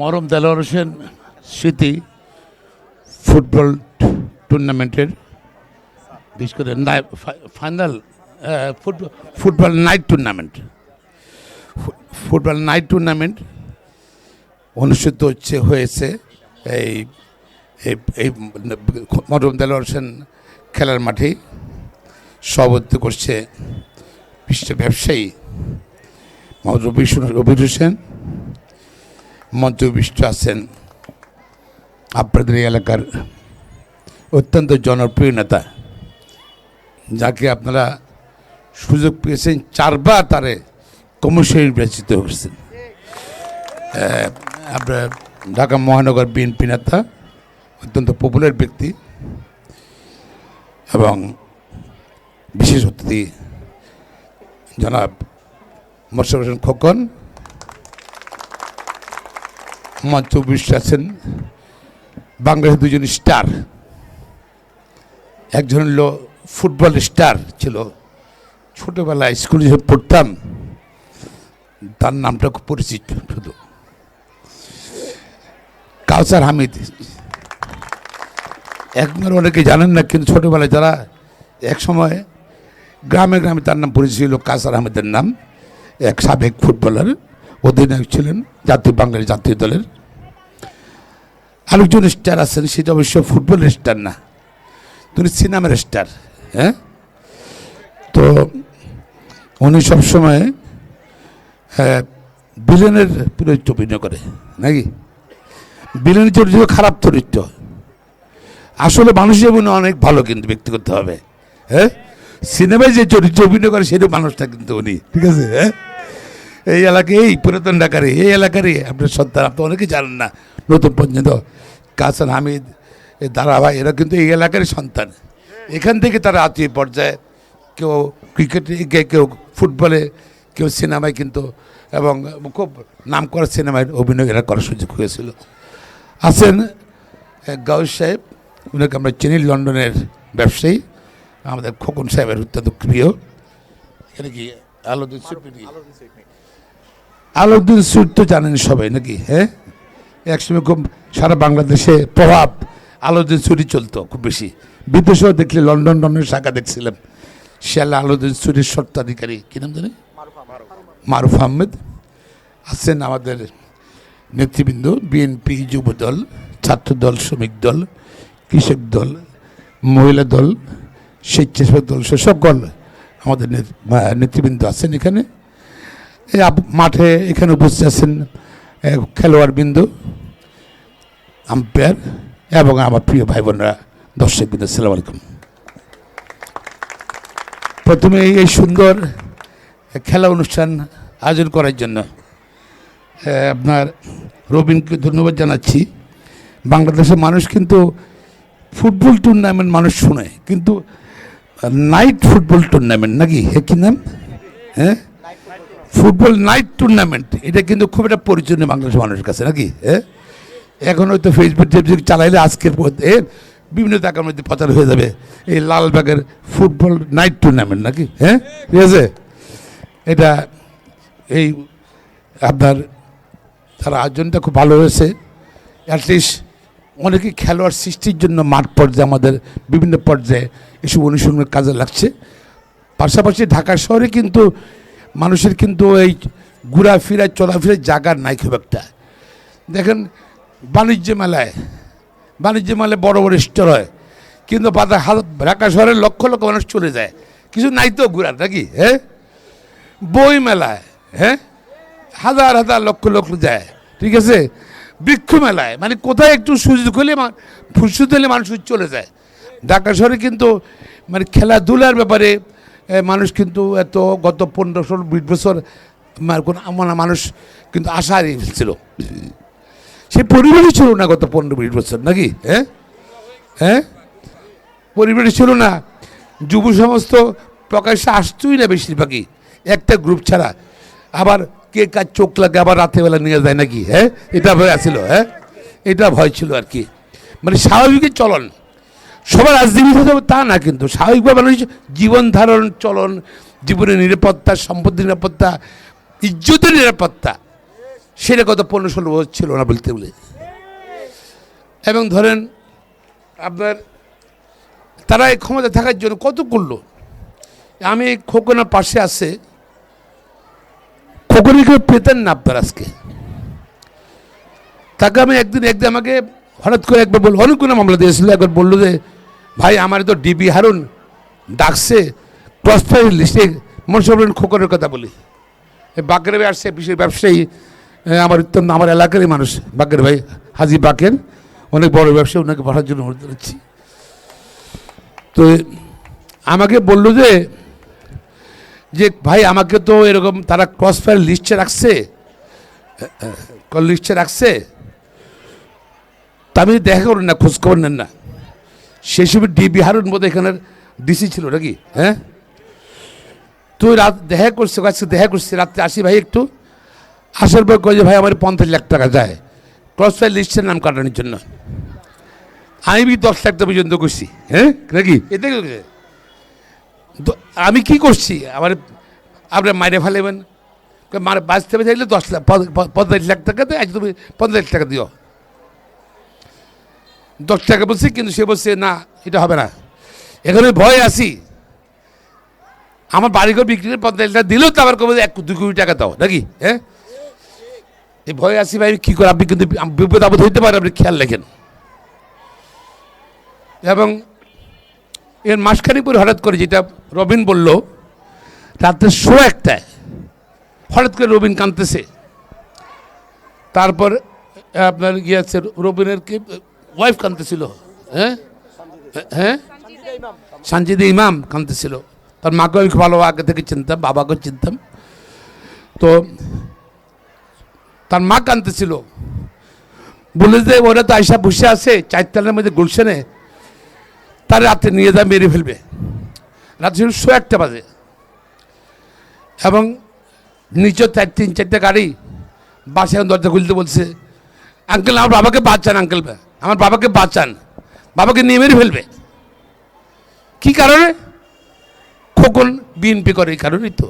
মরম দেলোয়ার হোসেন স্মৃতি ফুটবল টুর্নামেন্টের, বিশেষ করে final football football night tournament. Football night tournament অনুষ্ঠিত হচ্ছে, হয়েছে এই এই এই মরম দেলোয়ার হোসেন খেলার মাঠেই সভাপতিত্ব করছে বিশ্ব ব্যবসায়ী মোহাম্মদ রবি রবির হোসেন মঞ্চবিষ্ট আছেন আপনাদের এলাকার অত্যন্ত জনপ্রিয় নেতা যাকে আপনারা সুযোগ পেয়েছেন চারবার তারে কমিশন নির্বাচিত হয়েছেন আপনার ঢাকা মহানগর বিএনপি নেতা অত্যন্ত পপুলার ব্যক্তি এবং বিশেষ অতিথি জনাব মোশারফ খোকন মঞ্চ বিশ্ব আছেন, বাংলাদেশের দুজন স্টার। একজন হলো ফুটবল স্টার ছিল। ছোটবেলায় স্কুলে যখন পড়তাম, তার নামটা খুব পরিচিত শুধু। কাউসার হামিদ। একবার অনেকে জানেন না, কিন্তু ছোটোবেলায় যারা এক সময় গ্রামে গ্রামে তার নাম পরিচিত ছিল কাউসার আহমেদের নাম, এক সাবেক ফুটবলার। অধিনায়ক ছিলেন জাতীয় বাঙালি জাতীয় দলের। আরেকজন স্টার আছেন সেটা অবশ্য ফুটবলের স্টার না। তিনি সিনেমার স্টার হ্যাঁ? তো উনি সবসময় হ্যাঁ, বিলেনের চরিত্র অভিনয় করে নাকি? বিলেনের চরিত্র খারাপ চরিত্র। আসলে মানুষের মনে অনেক ভালো কিন্তু ব্যক্তিগত হবে হ্যাঁ? সিনেমায় যে চরিত্র অভিনয় করে সেটা মানুষটা কিন্তু উনি ঠিক আছে হ্যাঁ? এই এলাকায় এই পুরাতন ঢাকারে, এই এলাকারই আপনার সন্তান, আপনি অনেকেই জানেন না, নতুন পর্যন্ত। কাসান হামিদ এ দারাভাই এরা কিন্তু এই এলাকারই সন্তান। এখান থেকে তারা আত্মীয় পর্যায়ে, কেউ ক্রিকেটে কেউ ফুটবলে, কেউ সিনেমায় কিন্তু, এবং খুব নাম করা সিনেমায় অভিনয় এরা করার সুযোগ হয়েছিল। আছেন গাউস সাহেব, উনাকে আমরা চিনি, লন্ডনের ব্যবসায়ী, আমাদের খোকন সাহেবের অত্যন্ত প্রিয়। এটা কি আলোদিন আলোদিন সুইট তো জানেন সবাই নাকি হ্যাঁ? একসময় খুব সারা বাংলাদেশে প্রভাব আলোদিন সুরি চলতো খুব বেশি। বিদেশেও দেখলে লন্ডন লন্ডনের শাখা দেখছিলাম। শিয়ালা আলোদিন সুরির স্বত্বাধিকারী, কী নাম জানি? মারুফ আহমেদ। আছেন আমাদের নেতৃবৃন্দ, বিএনপি যুব দল ছাত্র দল শ্রমিক দল, কৃষক দল, মহিলা দল, স্বেচ্ছাসেবক দল সে দল আমাদের নেত- নেতৃবৃন্দ আছেন এখানে। মাঠে এখানে উপস্থিত আছেন আহ, খেলোয়াড়বৃন্দ আম্পায়ার এবং আমার প্রিয় ভাই বোনরা দর্শকবৃন্দ আসসালামু আলাইকুম। প্রথমে এই- এই সুন্দর খেলা অনুষ্ঠান আয়োজন করার জন্য আপনার রবিনকে ধন্যবাদ জানাচ্ছি। বাংলাদেশের মানুষ কিন্তু ফুটবল টুর্নামেন্ট মানুষ শুনে কিন্তু নাইট ফুটবল টুর্নামেন্ট নাকি? হ্যাঁ কি নাম? হ্যাঁ? ফুটবল নাইট টুর্নামেন্ট, এটা কিন্তু খুব একটা পরিচয় বাংলাদেশের মানুষের কাছে, নাকি? হ্যাঁ এখন হয়তো ফেসবুক টেসবুক চালাইলে আজকের মধ্যে বিভিন্ন টাকার মধ্যে প্রচার হয়ে যাবে, এই লালবাগের ফুটবল নাইট টুর্নামেন্ট, নাকি? হ্যাঁ ঠিক আছে? এটা এই আপনার তার আয়োজনটা খুব ভালো হয়েছে। অ্যাটলিস্ট অনেকে খেলোয়াড় সৃষ্টির জন্য মাঠ পর্যায়ে আমাদের বিভিন্ন পর্যায়ে এসব অনুশীলনের কাজে লাগছে। পাশাপাশি ঢাকা শহরে কিন্তু মানুষের কিন্তু এই ঘোরাফেরা চলাফেরার জায়গার নাই খুব একটা। দেখেন, বাণিজ্য মেলায় বাণিজ্য মেলায় বড় বড় স্টোর হয়, কিন্তু হাত- ঢাকা শহরের লক্ষ লক্ষ মানুষ চলে যায়। কিছু নাই তো ঘোরার, নাকি? হ্যাঁ? বই মেলায় হ্যাঁ? হাজার হাজার লক্ষ লক্ষ যায়, ঠিক আছে? বৃক্ষ মেলায় মানে কোথায় একটু সুযোগ হলে ফুসুদ হলে মানুষ চলে যায়। ঢাকা শহরে কিন্তু মানে খেলাধুলার ব্যাপারে মানুষ কিন্তু এত গত পনেরো ষোলো, বিশ বছর কোনো মানে মানুষ কিন্তু আশা ফেলছিল সে পরিবারই ছিল না গত পনেরো, বিশ বছর, নাকি? হ্যাঁ হ্যাঁ পরিবারই ছিল না। যুব সমস্ত প্রকাশ্যে আসতই না বেশিরভাগই। একটা গ্রুপ ছাড়া। আবার কে কার চোখ লাগে আবার রাতেবেলা নিয়ে যায় নাকি? হ্যাঁ এটা ভয় আছিল হ্যাঁ এটা ভয় ছিল আর কি। মানে স্বাভাবিক চলন। সবার রাজনীতি হতে হবে তা না, কিন্তু স্বাভাবিকভাবে মানুষ জীবন ধারণ, চলন, জীবনের নিরাপত্তা সম্পত্তির নিরাপত্তা, ইজ্জতের নিরাপত্তা, সেটা কত পনেরো ষোলো বছর ছিল না বলতে বলে এবং ধরেন আপনার তারা এই ক্ষমতা থাকার জন্য কত করল? আমি খোকনের পাশে আছে। খোকনকে পেতেন না আপনার আজকে। তাকে আমি একদিন একদিন আমাকে হঠাৎ করে একবার বল অনেকগুলো মামলা দিয়েছিল। একবার বলল যে ভাই, আমার তো ডিবি হারুন ডাকছে ক্রস ফায়ার লিস্টে মনসা বলেন খোকনের কথা বলি। বাকের ভাই আসছে, বিশেষ ব্যবসায়ী আমার অত্যন্ত আমার এলাকারই মানুষ। বাকের ভাই, হাজি বাকের অনেক বড় ব্যবসায়ী, ওনাকে পাঠার জন্য অনুরোধ জানাচ্ছি। তো আমাকে বলল যে যে ভাই, আমাকে তো এরকম তারা ক্রস ফায়ার লিস্টে রাখছে লিস্টে রাখছে। তা আমি দেখা করেন না, খোঁজ খবর নেন না। সেই সময় ডিবি হারুন বোধ এখানের ডিসি ছিল নাকি? হ্যাঁ? তুই রাত দেখা করছে আজকে দেখা করছি রাত্রে আসি ভাই একটু? আসার পর কয়ে ভাই আমার পঞ্চাশ লাখ টাকা যায়। ক্রস ফায়ার লিস্টের নাম কাটানোর জন্য। আমি বি দশ লাখ টাকা পর্যন্ত করছি। হ্যাঁ? নাকি? এতে আমি কি করছি? আমার আপনার মাইরে ফেলেবেন মারে বাঁচতে চাইলে দশ লাখ পঞ্চাশ লাখ টাকাতে আজ তুমি পঞ্চাশ টাকা দিও। দশ টাকা বলছি, কিন্তু সে বলছে, না, এটা হবে না। এখানে ভয় আছি আমার বাড়িঘর বিক্রি করে পঞ্চাশ টাকা দিলেও তো আবার কবে এক দুই কোটি টাকা দাও, নাকি? হ্যাঁ? এই ভয় আছি ভাই কী করে, আপনি কিন্তু বিপদ আপদ হইতে পারে, আপনি খেয়াল রাখেন। এবং এর মাসখানি পরে হঠাৎ করে যেটা রবিন বলল, রাত্রে শো একটায় হঠাৎ করে রবিন কাঁদতেছে। তারপর আপনার আছে রবিনের কি ওয়াইফ কাঁদতেছিল হ্যাঁ? হ্যাঁ? সঞ্জিদা ইমাম কাঁদতেছিল। তার মাকে আমি ভালো আগে থেকে চিনতাম, বাবাকেও চিনতাম। তো তার মা কাঁদতেছিল। বলে যে, ওরা তো আইসা বসে আছে চারতলার মধ্যে গুলশানে তার রাতে নিয়ে যা, মেরে ফেলবে। রাত্রে শো একটা বাজে। এবং নিচে চার তিন চারটে গাড়ি বাসায় দরজা খুলতে বলছে আঙ্কেল, আমার বাবাকে বাঁচান আঙ্কেল আমার বাবাকে বাঁচান বাবাকে নিয়ে মেরে ফেলবে। কি কারণে? খোকন বিএনপি করে এই কারণেই তো।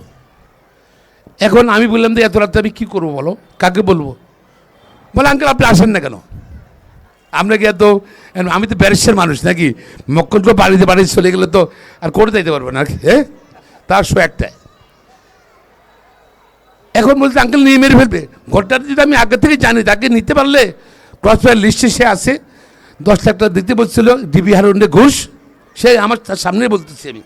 এখন আমি বললাম যে, এত রাতে আমি কী করব বলো? কাকে বলব? বলে, আঙ্কেল, আপনি আসেন না কেন? আপনাকে এত আমি তো ব্যারিস্টার মানুষ নাকি? মক্কল তো বাড়িতে বাড়িতে চলে গেলে তো আর করে দিতে পারব না হ্যাঁ? তার শো একটায় এখন বলতে আঙ্কেল, নিয়ে মেরে ফেলবে। ঘরটা যদি আমি আগে থেকে জানি তাকে নিতে পারলে ক্রস ফায়ার লিস্টে সে আছে। দশ লাখ টাকা দিতে বলছিল, ডিবি হারুন্ডে ঘুষ। সে আমার তার সামনে বলতেছি আমি।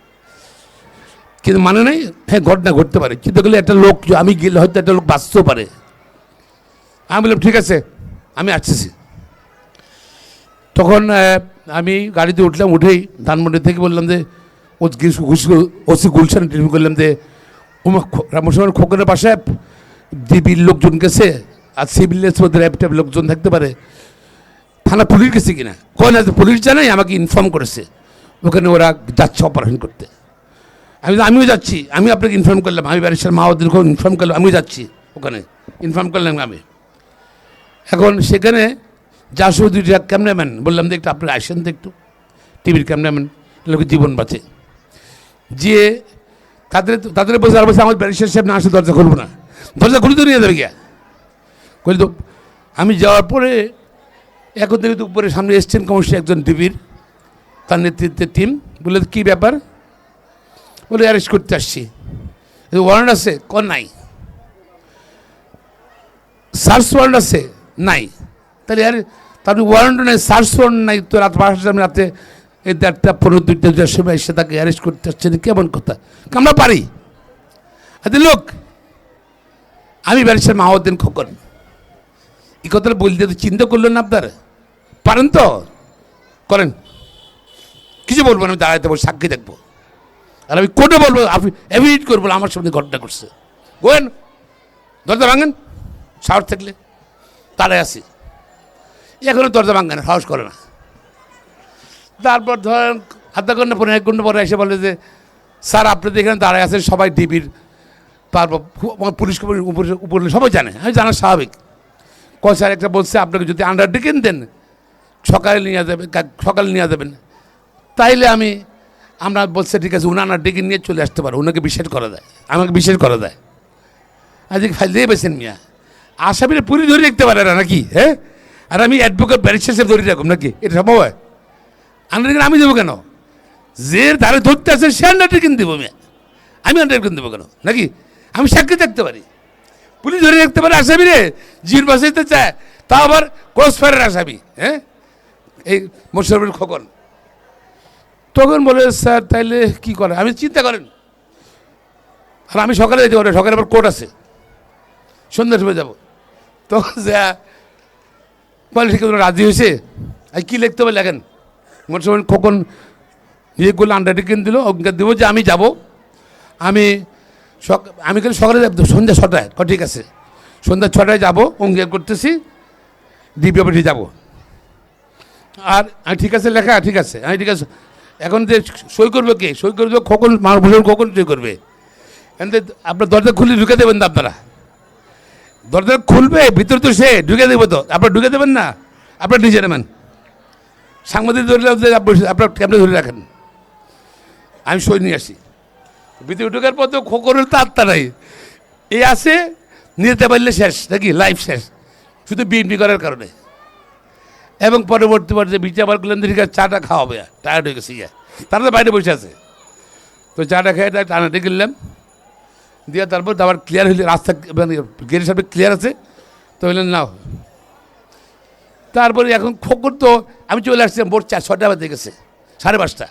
কিন্তু মানে নেই হ্যাঁ ঘটনা ঘটতে পারে। কিন্তু গেলে একটা লোক, আমি গেলে হয়তো একটা লোক বাঁচতেও পারে। আমি বললাম, ঠিক আছে, আমি আসতেছি। তখন আমি গাড়িতে উঠলাম, উঠেই ধানমন্ডি থেকে বললাম যে, ও ঘুষ ওসি গুলশান টেলিফোন করলাম যে রামসভার খোকনের বাসায় ডিবির লোকজন গেছে, আর সিভিলের মধ্যে লোকজন থাকতে পারে। থানা পুলিশ গেছে কিনা? কয় না পুলিশ জানাই, আমাকে ইনফর্ম করেছে। ওখানে ওরা যাচ্ছে অপারেশন করতে। আমি আমিও যাচ্ছি, আমি আপনাকে ইনফর্ম করলাম। আমি ব্যারিস্টার মাহদ্দিন ইনফর্ম করলাম, আমিও যাচ্ছি ওখানে। ইনফর্ম করলাম আমি। এখন সেখানে যা শুধু দুইটা ক্যামেরাম্যান, বললাম যে একটু আপনারা আসেন তো একটু। টিভির ক্যামেরাম্যান, লোকের জীবন বাঁচে। যে তাদের তাদের বসে আর বসে আমার ব্যারিস্টার সাহেব না আসে দরজা খুলবো না। দরজা খুলে তো নিয়ে যাবে গিয়া। কইল, তো আমি যাওয়ার পরে এখন তো উপরে সামনে এসছেন কমিশন একজন টিভির তার নেতৃত্বে টিম। বলে কী ব্যাপার? বলে, অ্যারেস্ট করতে আসছি। ওয়ারেন্ট আছে? ক নাই। সার্চ ওয়ারেন্ট আছে? নাই। তাহলে আর তার ওয়ারেন্ট নাই, সার্চ ওয়ারেন্ট নাই তো রাত বারোটার সময় রাতে এই দেড়টা, পনেরো দুইটা দুটার সময় এসে তাকে অ্যারেস্ট করতে আসছে। কেমন কথা? আমরা পারি। আরে লোক, আমি ব্যারিস্টার মাহদ্দিন খোকন। এই কথাটা বলতে তো চিন্তা করলেন না আপনার? পারেন তো? করেন। কিছু বলব না আমি দাঁড়াতে বলব সাক্ষী দেখব আর আমি কোর্টে বলব এভিট করব আমার সামনে ঘটনা করছে গোয়েন, দরজা ভাঙেন, সাহস থাকলে। তারাই আসি এখনও দরজা ভাঙে না, সাহস করে না। তারপর ধরেন আধা ঘণ্টা পরে, এক ঘণ্টা পরে এসে বলে যে, স্যার, আপনি তো এখানে দাঁড়ায় আছেন, সবাই ডিবির তারপর পুলিশ উপরে সবাই জানে। আমি জানা স্বাভাবিক। কয়, স্যার, একটা বলছে, আপনাকে যদি আন্ডারটেকেন দেন, সকালে নিয়ে যাবেন কা- সকালে নিয়ে যাবেন। তাইলে আমি, আমরা বলছে, ঠিক আছে, উনি আন্ডারটেকেন নিয়ে চলে আসতে পারো ওনাকে বিশ্বাস করা যায়, আমাকে বিশ্বাস করা যায়। আজকে ফাইল দিয়ে বেছেন মিয়া। আসামিরা পুরি ধরে রাখতে পারে না, নাকি? হ্যাঁ? আর আমি অ্যাডভোকেট ব্যারিস্টার ধরে রাখুন নাকি? এটা সম্ভব হয়? আন্ডারটেকিং আমি দেবো কেন? যে ধারে ধরতে আছে, সে আন্ডারটেকিং দেবো আমি। আমি আন্ডারটেকিং দেবো কেন? নাকি? আমি সাক্ষী থাকতে পারি। পুলিশ ধরে রাখতে পারে আসামি রে জির বাসাইতে চায়, তা আবার ক্রস ফায়ারের আসামি হ্যাঁ? এই মোশারফের খোকন। তখন বলে, স্যার, তাইলে কি করে আমি চিন্তা করেন। আর আমি সকালে যেতে পারি সকালে আবার কোর্ট আছে। সন্ধ্যার সময় যাব। তখন যা ঠিক রাজি হয়েছে। আর কী লিখতে হবে লেখেন? মোশারফ খোকন ইয়ে করলে আন্ডারটেকিং দিল অঙ্কার দেবো যে আমি যাব। আমি সক, আমি কিন্তু সকালে সন্ধ্যা ছটায় ঠিক আছে। সন্ধ্যা ছটায় যাব অঙ্গীকার করতেছি ডিপি অফিসে যাব। আর ঠিক আছে, লেখা, ঠিক আছে আমি ঠিক আছে। এখন যে সই করবে কে? সই করবে কখন মানুষ কখন সই করবে। এখান আপনার দরজা খুলে ঢুকে দেবেন তো আপনারা। দরজা খুলবে, ভিতরে তো সে, ঢুকে দেবো তো। আপনার ঢুকে দেবেন না? আপনার নিজে নেবেন। সাংবাদিক ধরে রাখলে আপনি- আপনার ক্যামেরা ধরে রাখেন। আমি সই নিয়ে আসি। ভিতরে ঢুকার পর তো খোকরের তো আত্মা নাই। এই আছে, নিতে পারলে শেষ, নাকি? লাইফ শেষ। শুধু বিএনপি করার কারণে। এবং পরবর্তী পর্যায়ে বিচার আছে চাটা খাওয়াবে টায়ার্ড হয়ে গেছে ইয়া তারা তো বাইরে বসে আছে। তো চাটা খেয়ে তাই টানাতে গেলাম দিয়ে তারপর আবার ক্লিয়ার হইলে, রাস্তা মানে গেটের সামনে ক্লিয়ার আছে। তো বললেন, নাও। তারপরে এখন খোকর তো, আমি চলে আসছিলাম ভোর চার ছটা বাজে গেছে, সাড়ে পাঁচটা।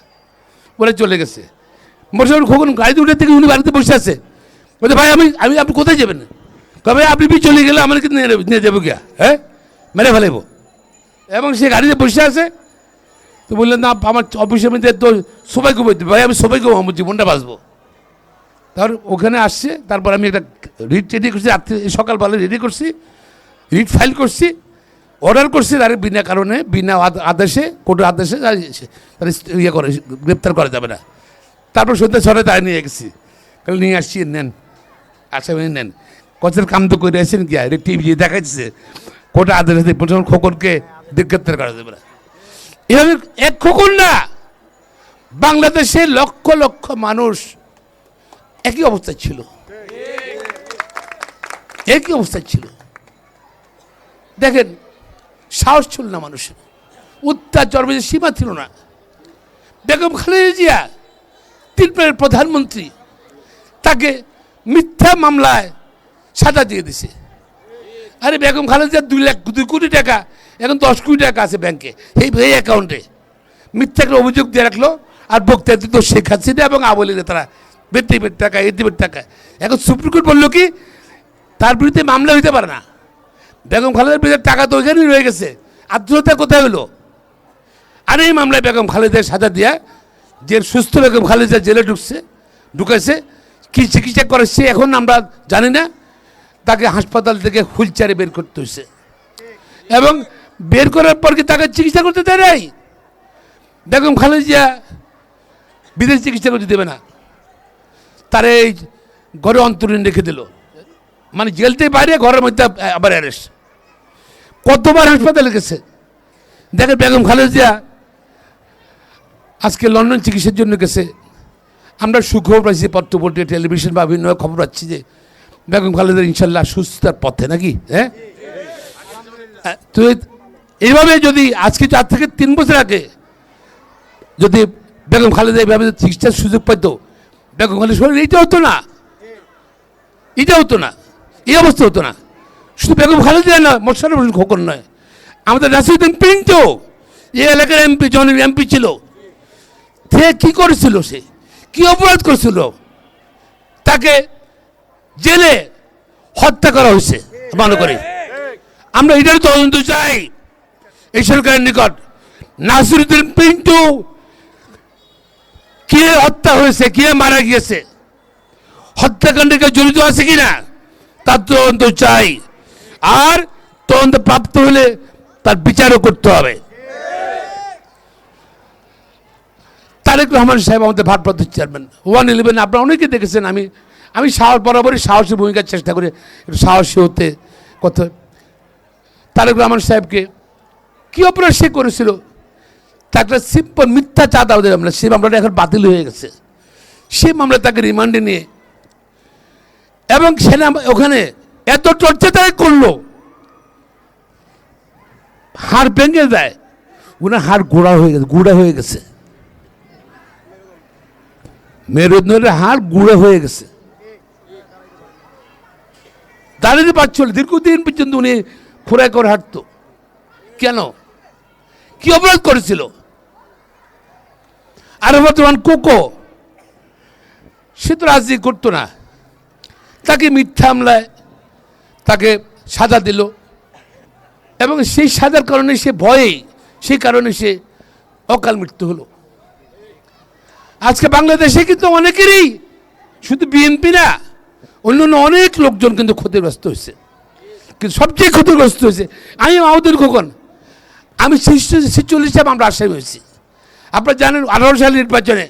বলে চলে গেছে। বসে খোকন গাড়িতে উঠে থেকে উনি বাড়িতে বসে আছে। বলছে, ভাই, আমি আমি আপনি কোথায় যাবেন? কবে আপনি বি চলে গেলে আমার কিন্তু নিয়ে নিয়ে যাব গিয়া। হ্যাঁ? মেরে ফেলাইবো। এবং সে গাড়িতে বসে আছে। তো বললেন না, আমার অফিসের মধ্যে তো সবাই ঘুমাইতে ভাই, আমি সবাই ঘুমাবো জীবনটা বাঁচবো। তারপর ওখানে আসছে, তারপর আমি একটা রিট রেডি করছি, রাত্রে সকালবেলা রেডি করছি রিট ফাইল করছি। অর্ডার করছে, তার বিনা কারণে, বিনা আদ- আদেশে কোর্টের আদেশে তার ইয়ে করে, গ্রেপ্তার করা যাবে না। তারপর সন্ধ্যা ছটায় তাই নিয়ে গেছি। কাল নিয়ে আসছি, নেন। আসামি নেন। কচের কাম তো করে আসেন কি আর? টিভি দেখাচ্ছে কোর্টে আদেশ প্রথম খোকনকে গ্রেপ্তার করা যাবে না। এভাবে এক খোকন না, বাংলাদেশে লক্ষ লক্ষ মানুষ একই অবস্থায় ছিল। একই অবস্থায় ছিল। দেখেন সাহস ছিল না মানুষের। অত্যাচার বেশি সীমা ছিল না। বেগম খালেদা জিয়া তিনবারের প্রধানমন্ত্রী, তাকে মিথ্যা মামলায় সাজা দিয়ে দিছে। আরে বেগম খালেদা দুই লাখ, দুই কোটি টাকা, এখন দশ কোটি টাকা আছে ব্যাংকে এই এই অ্যাকাউন্টে মিথ্যা করে অভিযোগ দিয়ে রাখল, আর বক্তা দিত শেখ হাসিনা এবং আবলিনে তারা। বেটিবের টাকা এটিবের টাকা। এখন সুপ্রিম কোর্ট বলল কি, তার বিরুদ্ধে মামলা হইতে পারে না। বেগম খালেদার বিরুদ্ধে টাকা তো ওইখানেই রয়ে গেছে। আত্মহত্যা কোথায় হলো? আর এই মামলায় বেগম খালেদার সাজা দিয়া যে সুস্থ বেগম খালেদা জেলে ঢুকছে, ঢুকেছে, কি চিকিৎসা করেছে এখন আমরা জানি না, তাকে হাসপাতাল থেকে হুইলচেয়ারে বের করতে হয়েছে। এবং বের করার পর কি তাকে চিকিৎসা করতে দেয় নাই? বেগম খালেদা বিদেশ চিকিৎসা করতে দেবে না। তার এই ঘরে অন্তরীণ রেখে দিল। মানে জেল থেকে বাইরে, ঘরের মধ্যে আবার অ্যারেস্ট কতবার হাসপাতালে গেছে? দেখেন বেগম খালেদা আজকে লন্ডন চিকিৎসার জন্য গেছে। আমরা সুখবর পাচ্ছি পত্র পত্রিকা টেলিভিশন বা বিভিন্ন খবর পাচ্ছি যে বেগম খালেদা ইনশাল্লাহ সুস্থতার পথে নাকি? হ্যাঁ? তো এইভাবে যদি আজকে চার থেকে তিন বছর আগে যদি বেগম খালেদা এইভাবে চিকিৎসার সুযোগ পেতো বেগম খালেদা শরীর, এইটা হতো না। এটা হতো না। এই অবস্থা হতো না। শুধু বেগম খালেদা না মোশারফ হোসেন খোকন নয়। আমাদের রাশিউদ্দিন পিন্টু এই এলাকার এমপি জনের এমপি ছিল। সে কি করেছিল সে? কি অপরাধ করেছিল? তাকে জেলে হত্যা করা হয়েছে মনে করি। আমরা এটার তদন্ত চাই। এই সরকারের নিকট। নাসিরুদ্দিন পিন্টু কে হত্যা হয়েছে, কে মারা গিয়েছে? হত্যাকাণ্ডে কেউ জড়িত আছে কিনা? তার তদন্ত চাই। আর তদন্ত প্রাপ্ত হলে তার বিচারও করতে হবে। তারেক রহমান সাহেব আমাদের ভারপ্রাপ্ত চেয়ারম্যান ওয়ান ইলেভেন আপনারা অনেকে দেখেছেন, আমি আমি সাহস, বরাবরই সাহসী ভূমিকার চেষ্টা করি সাহসী হতে কত। তারেক রহমান সাহেবকে কী অপরাধ সে করেছিল? তার একটা সিম্পল মিথ্যা চাঁদা ওদের মামলা, সে মামলাটা এখন বাতিল হয়ে গেছে। সে মামলা তাকে রিমান্ডে নিয়ে, এবং সেনা ওখানে এত চর্চা তাই করল। হাড় ভেঙে দেয়। উনার হাড় গোড়া হয়ে গেছে, গুঁড়া হয়ে গেছে। মেরুদণ্ডের হাড় গুঁড়া হয়ে গেছে। দাঁড়িয়ে পাচ্ছিল দীর্ঘদিন পর্যন্ত উনি খোরাই করে হাঁটতো। কেন? কি অপরাধ করেছিল? আর বর্তমান কোকো, সে তো রাজি করতো না। তাকে মিথ্যা হামলায় তাকে সাজা দিল। এবং সেই সাজার কারণে সে ভয়ে, সেই কারণে সে অকাল মৃত্যু হলো। আজকে বাংলাদেশে কিন্তু অনেকেরই, শুধু বিএনপি না অন্যান্য অনেক লোকজন কিন্তু ক্ষতিগ্রস্ত হয়েছে। কিন্তু সবচেয়ে ক্ষতিগ্রস্ত হয়েছে, আমি আমাদের খোকন আমি ছেচল্লিশ সালে আমরা আসামি হয়েছি। আপনারা জানেন, আঠারো সালের নির্বাচনে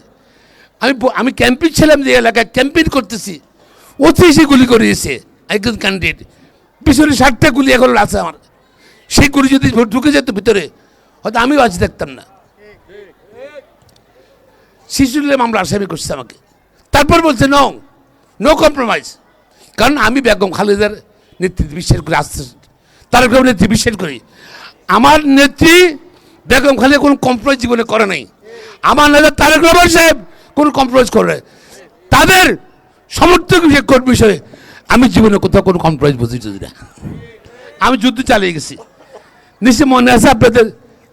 আমি আমি ক্যাম্পেইন ছিলাম যে এলাকায়, ক্যাম্পেইন করতেছি। অতি সে গুলি করিয়েছে, একজন ক্যান্ডিডেট পিছনে ষাটটা গুলি এখন আছে আমার। সেই গুলি যদি ঢুকে যেত ভিতরে, হয়তো আমিও আজ থাকতাম না। শিশুলে মামলা আসামি করছে আমাকে। তারপর বলছে নো নো কম্প্রোমাইজ কারণ আমি বেগম খালেদার নেতৃত্বে বিশ্বাস করি, আসতে তার নেতৃত্বে বিশ্বাস করি। আমার নেত্রী বেগম খালেদা কোনো কম্প্রোমাইজ জীবনে করে নাই। আমার নেতা তারেক রহমান সাহেব কোনো কম্প্রোমাইজ করে তাদের সমর্থক বিষয়ে আমি জীবনে কোথাও কোনো কম্প্রোমাইজ বুঝি না আমি যুদ্ধ চালিয়ে গেছি। নিশ্চয় মনে আছে আপনাদের?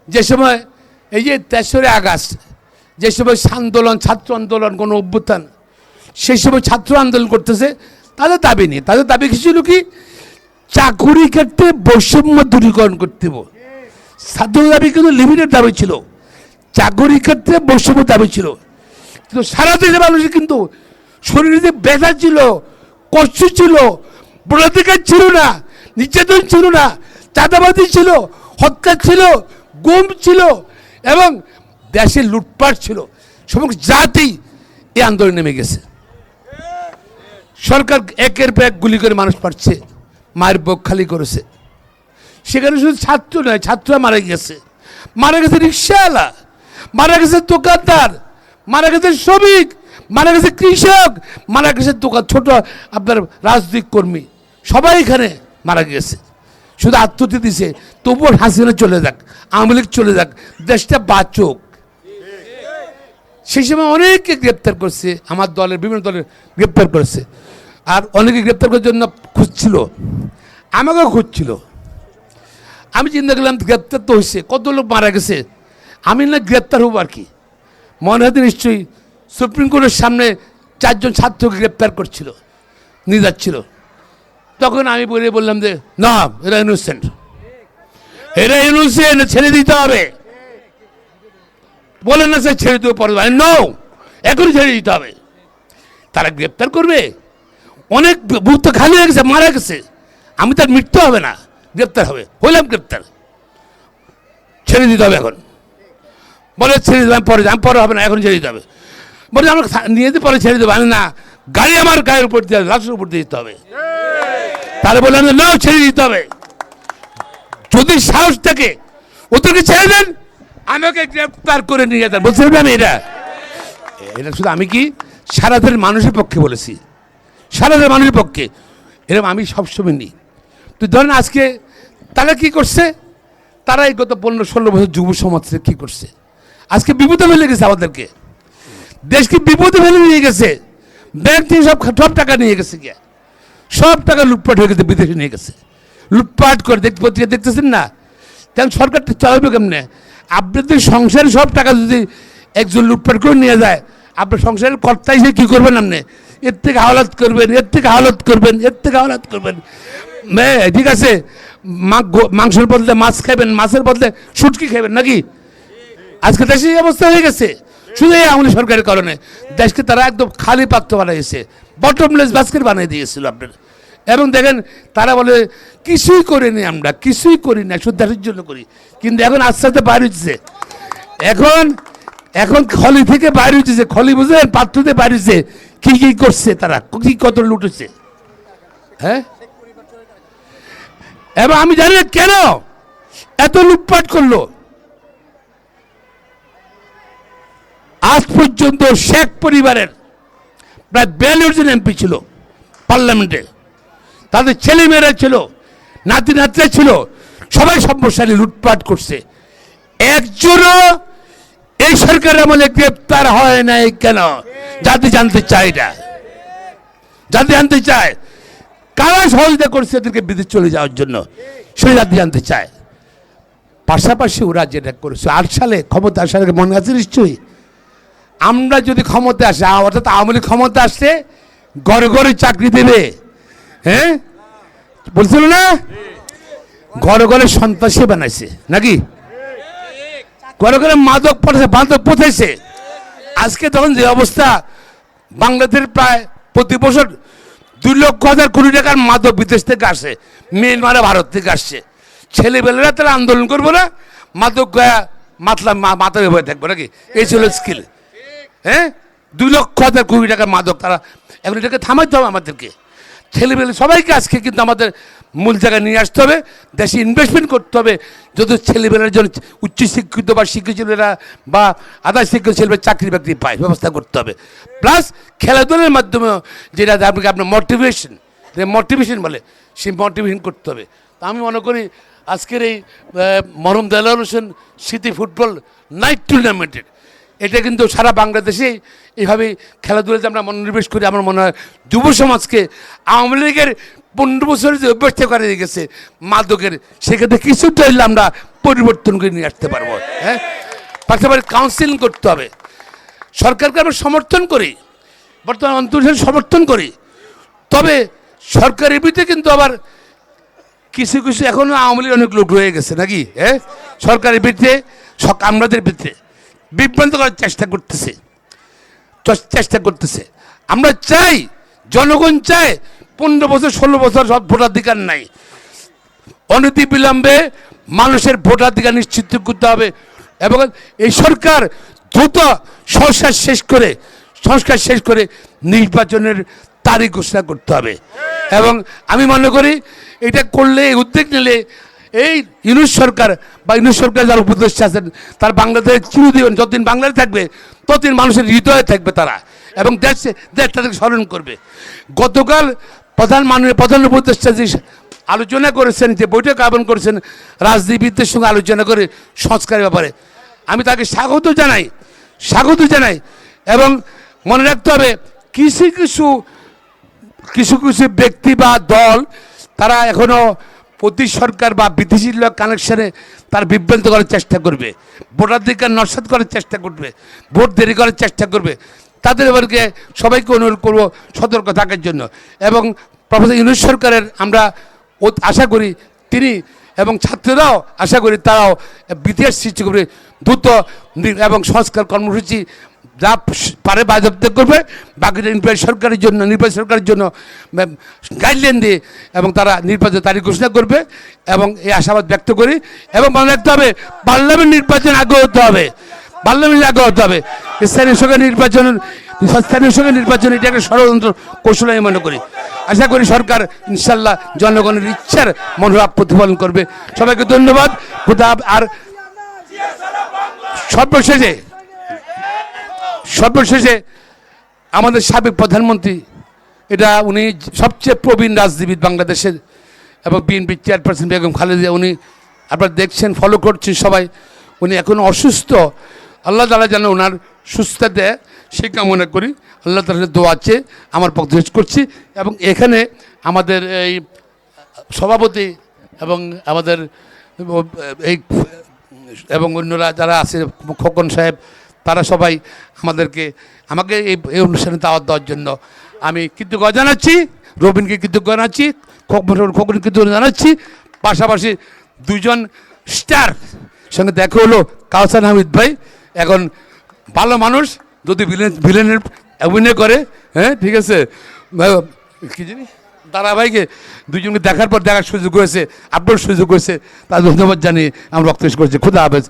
যে সময় এই যে তেসরে আগস্ট, যে সময় আন্দোলন ছাত্র আন্দোলন কোনো অভ্যুত্থান, সেই সময় ছাত্র আন্দোলন করতেছে, তাদের দাবি নেই। তাদের দাবি কি ছিল কি? চাকুরি ক্ষেত্রে বৈষম্য দূরীকরণ করতে হবে। ছাত্র দাবি কিন্তু লিমিটেড দাবি ছিল। চাকুরি ক্ষেত্রে বৈষম্য দাবি ছিল। কিন্তু সারা দেশের মানুষের কিন্তু শরীরে যে ব্যথা ছিল কষ্ট ছিল বলাধিকার ছিল না, নির্যাতন ছিল না চাঁদাবাদি ছিল, হত্যা ছিল, গুম ছিল এবং দেশে লুটপাট ছিল। সমস্ত জাতি এই আন্দোলনে নেমে গেছে। সরকার একের পর এক গুলি করে মানুষ পাচ্ছে মায়ের বুক খালি করেছে। সেখানে শুধু ছাত্র নয়, ছাত্ররা মারা গেছে। মারা গেছে রিক্সাওয়ালা, মারা গেছে দোকানদার, মারা গেছে শ্রমিক মারা গেছে কৃষক, মারা গেছে দোকান, ছোট আপনার রাজনৈতিক কর্মী। সবাই এখানে মারা গেছে শুধু আত্মহত্যা দিছে তবুও হাসিনা চলে যাক, আওয়ামী লীগ চলে যাক, দেশটা বাঁচুক। সেই সময় অনেকে গ্রেপ্তার করছে, আমার দলের বিভিন্ন দলের গ্রেপ্তার করেছে। আর অনেকে গ্রেপ্তার করার জন্য খুঁজছিল। আমাকেও খুঁজছিল। আমি চিন্তা করলাম, গ্রেপ্তার তো হয়েছে, কত লোক মারা গেছে? আমি না গ্রেপ্তার হব আর কি? মনে হতে নিশ্চয়ই সুপ্রিম কোর্টের সামনে চারজন ছাত্রকে গ্রেপ্তার করছিল, নিয়ে যাচ্ছিল। তখন আমি বলে বললাম যে, না, এরা ইনোসেন্ট এরা ইনোসেন্ট ছেড়ে দিতে হবে। বলে না স্যার ছেড়ে দেবো পরে নো। এখনই ছেড়ে দিতে হবে। তারা গ্রেপ্তার করবে। অনেক বুথ তো খালি হয়ে গেছে, মারা গেছে। আমি তার মৃত্যু হবে না, গ্রেপ্তার হবে। হইলাম গ্রেপ্তার। ছেড়ে দিতে হবে এখন। বলে ছেড়ে দিতে আমি পরে আমি পরে হবে না এখন ছেড়ে দিতে হবে। বলে আমরা নিয়ে যেতে পরে, ছেড়ে দেবো না, গাড়ি আমার গায়ের উপর দিয়ে, লাশের উপর দিয়ে দিতে হবে। তাহলে বললাম না, ছেড়ে দিতে হবে। যদি সাহস থাকে, ওদেরকে ছেড়ে দেন, আমাকে গ্রেপ্তার করে নিয়ে যান। বলছিলাম আমি এটা? এটা শুধু আমি কি? সারা দেশের মানুষের পক্ষে বলেছি। সারা দেশের মানুষের পক্ষে। এরকম আমি সবসময় নিই। তো ধরেন আজকে তারা কি করছে? তারা এই গত পনেরো, ষোলো বছর যুব সমাজ কী করছে? আজকে বিপদে ফেলে গেছে আমাদেরকে। দেশকে বিপদে ফেলে নিয়ে গেছে। ব্যাংক থেকে সব সব টাকা নিয়ে গেছে গিয়া। সব টাকা লুটপাট হয়ে গেছে, বিদেশে নিয়ে গেছে। লুটপাট করে দেখতে পত্রিকা দেখতেছেন না? তেমন সরকারটা চালাবে কেমনে? আপনাদের সংসারের সব টাকা যদি একজন লুটপাট করে নিয়ে যায়, আপনার সংসারের কর্তা হিসেবে কী করবেন আপনি? এর থেকে হাওলাত করবেন, এর থেকে হাওলাত করবেন, এর থেকে হাওলাত করবেন। ঠিক আছে? মাংসের বদলে মাছ খাবেন মাছের বদলে শুটকি খাবেন নাকি? আজকে দেশে এই অবস্থা হয়ে গেছে। শুধু আওয়ামী সরকারের কারণে। দেশকে তারা একদম খালি পাত্র বানাইছে। বটমলেস বাস্কেট বানিয়ে দিয়েছিল আপনার। এবং দেখেন, তারা বলে, কিছুই করিনি আমরা, কিছুই করি না শুধু দেশের জন্য করি। কিন্তু এখন আস্তে আস্তে বাইরে হচ্ছে এখন এখন খলি থেকে বাইরে হচ্ছে খলি বুঝলেন পাত্রতে বাইরে হচ্ছে কি কি করছে তারা? কি, কত লুটেছে হ্যাঁ? এবং আমি জানি না কেন এত লুটপাট করল। আজ পর্যন্ত শেখ পরিবারের প্রায় বিয়াল্লিশ জন এমপি ছিল পার্লামেন্টে। তাদের ছেলেমেয়েরা ছিল নাতি নাতিরা ছিল, সবাই সম্পদশালী লুটপাট করছে। একজনও এই সরকার আমলে গ্রেপ্তার হয় নাই কেন? জাতি জানতে চাই না। জাতি জানতে চায়, কারা সহযোগিতা করছে এদেরকে বিদেশ চলে যাওয়ার জন্য? সেই জাতি জানতে চায়। পাশাপাশি ওরা যেটা করেছে, আট সালে ক্ষমতা আসার মনে আছে নিশ্চয়ই আমরা যদি ক্ষমতা আসে অর্থাৎ আওয়ামী লীগ ক্ষমতা আসছে ঘরে ঘরে চাকরি দেবে। হ্যাঁ? বলছিল না? ঘরে ঘরে সন্ত্রাসী বানাইছে। নাকি? ঘরে ঘরে মাদক পড়েছে মাদক পথেছে আজকে তখন যে অবস্থা, বাংলাদেশের প্রায় প্রতি বছর দুই লক্ষ হাজার কোটি টাকার মাদক বিদেশ থেকে আসে, মিয়ানমারে ভারত থেকে আসছে। ছেলেবেলেরা তারা আন্দোলন করব না, মাদক মাতলা মাথা হয়ে থাকব নাকি? এই ছিল স্কিল হ্যাঁ? দুই লক্ষ হাজার কোটি টাকার মাদক তারা এখন এটাকে থামাইতে হবে আমাদেরকে। ছেলেমেলে সবাইকে আজকে কিন্তু আমাদের মূল জায়গায় নিয়ে আসতে হবে, দেশে ইনভেস্টমেন্ট করতে হবে যদি ছেলেমেয়ের জন্য উচ্চশিক্ষিত বা শিক্ষিত ছেলেরা বা আধা শিক্ষিত ছেলেমেয়ে চাকরি বাকরি পায়, ব্যবস্থা করতে হবে। প্লাস খেলাধুলার মাধ্যমে যেটা আপনাকে আপনার মোটিভেশন মোটিভেশন বলে, সেই মোটিভেশন করতে হবে। তা আমি মনে করি আজকের এই মরম দেলাল হোসেন স্মৃতি ফুটবল নাইট টুর্নামেন্টের এটা কিন্তু সারা বাংলাদেশে এইভাবে খেলাধুলাতে আমরা মনোনিবেশ করি, আমার মনে হয় যুব সমাজকে আওয়ামী লীগের পনেরো বছরের যে অভ্যস্ত করে গেছে, মাদকের, সেক্ষেত্রে কিছুটা হইলে আমরা পরিবর্তন করে নিয়ে আসতে পারব হ্যাঁ? পাশাপাশি কাউন্সিলিং করতে হবে। সরকারকে আমরা সমর্থন করি, বর্তমান অন্তর্জাল সমর্থন করি। তবে সরকারের বিরুদ্ধে কিন্তু আবার কিছু কিছু এখনও আওয়ামী লীগের অনেক লোক রয়ে গেছে নাকি হ্যাঁ? সরকারের বিরুদ্ধে আমলাদের বিরুদ্ধে। বিভ্রান্ত করার চেষ্টা করতেছে। চেষ্টা করতেছে। আমরা চাই, জনগণ চায় পনেরো বছর, ষোলো বছর সব ভোটাধিকার নাই। অনতি বিলম্বে মানুষের ভোটাধিকার নিশ্চিত করতে হবে এবং এই সরকার দ্রুত সংস্কার শেষ করে, সংস্কার শেষ করে নির্বাচনের তারিখ ঘোষণা করতে হবে। এবং আমি মনে করি এটা করলে উদ্যোগ নিলে এই ইউনুস সরকার বা ইউনুস সরকার যারা উপদেষ্টা আছেন, তার বাংলাদেশের চিরদিন যতদিন বাংলাদেশ থাকবে, ততদিন মানুষের হৃদয়ে থাকবে তারা এবং দেশ দেশ তাদেরকে স্মরণ করবে। গতকাল প্রধান মাননীয়, প্রধান উপদেষ্টা যে আলোচনা করেছেন, যে বৈঠক আহ্বান করেছেন, রাজনীতিবিদদের সঙ্গে আলোচনা করে সংস্কারের ব্যাপারে, আমি তাকে স্বাগত জানাই স্বাগত জানাই এবং মনে রাখতে হবে, কিছু কিছু কিছু কিছু ব্যক্তি বা দল তারা এখনও প্রতি সরকার বা বিদেশি লোক কানেকশনে তার বিভ্রান্ত করার চেষ্টা করবে। ভোটাধিকার নস্বাত করার চেষ্টা করবে। ভোট দেরি করার চেষ্টা করবে। তাদের এবারকে সবাইকে অনুরোধ করব সতর্ক থাকার জন্য। এবং প্রফেসর ইউনুস সরকারের আমরা আশা করি তিনি এবং ছাত্ররাও আশা করি তারাও বিদেশ সৃষ্টি করবে। দ্রুত এবং সংস্কার কর্মসূচি যা পারে বাজেপ্ত করবে, বাকিটা নির্বাচন সরকারের জন্য নির্বাচন সরকারের জন্য গাইডলাইন দিয়ে এবং তারা নির্বাচন তারিখ ঘোষণা করবে এবং এই আশাবাদ ব্যক্ত করি এবং মনে রাখতে হবে পার্লামেন্ট নির্বাচন আগে হতে হবে। পার্লামেন্ট আগে হতে হবে। স্থানীয় সরকার নির্বাচন, স্থানীয় সরকার নির্বাচন, এটা একটা ষড়যন্ত্র কৌশল আমি মনে করি। আশা করি সরকার ইনশাল্লাহ জনগণের ইচ্ছার মনোভাব প্রতিফলন করবে। সবাইকে ধন্যবাদ। আর সর্বশেষে সর্বশেষে আমাদের সাবেক প্রধানমন্ত্রী, এটা উনি সবচেয়ে প্রবীণ রাজনীতিবিদ বাংলাদেশের এবং বিএনপি চেয়ারপারসন বেগম খালেদা, উনি আপনারা দেখছেন ফলো করছেন সবাই, উনি এখন অসুস্থ। আল্লাহ তালা যেন ওনার সুস্থতা দেয় সেই কামনা করি। আল্লাহ তালা দোয়া আছে, আমার পক্ষ করছি। এবং এখানে আমাদের এই সভাপতি এবং আমাদের এই এবং অন্যরা যারা আছে, খোকন সাহেব তারা সবাই আমাদেরকে, আমাকে এই এই অনুষ্ঠানে দাওয়াত দেওয়ার জন্য। আমি কৃতজ্ঞ জানাচ্ছি, রবিনকে কৃতজ্ঞ জানাচ্ছি খোকন কৃতজ্ঞ জানাচ্ছি। পাশাপাশি দুজন স্টার সঙ্গে দেখা হলো কাউসান হামিদ ভাই। এখন ভালো মানুষ, যদি ভিলেন ভিলেনের অভিনয় করে হ্যাঁ ঠিক আছে? কি জানি? দাদাভাইকে দুজনকে দেখার পর দেখার সুযোগ হয়েছে আপনার সুযোগ হয়েছে। তার ধন্যবাদ জানিয়ে আমরা বক্তব্য করছি। খুদা হাফেজ।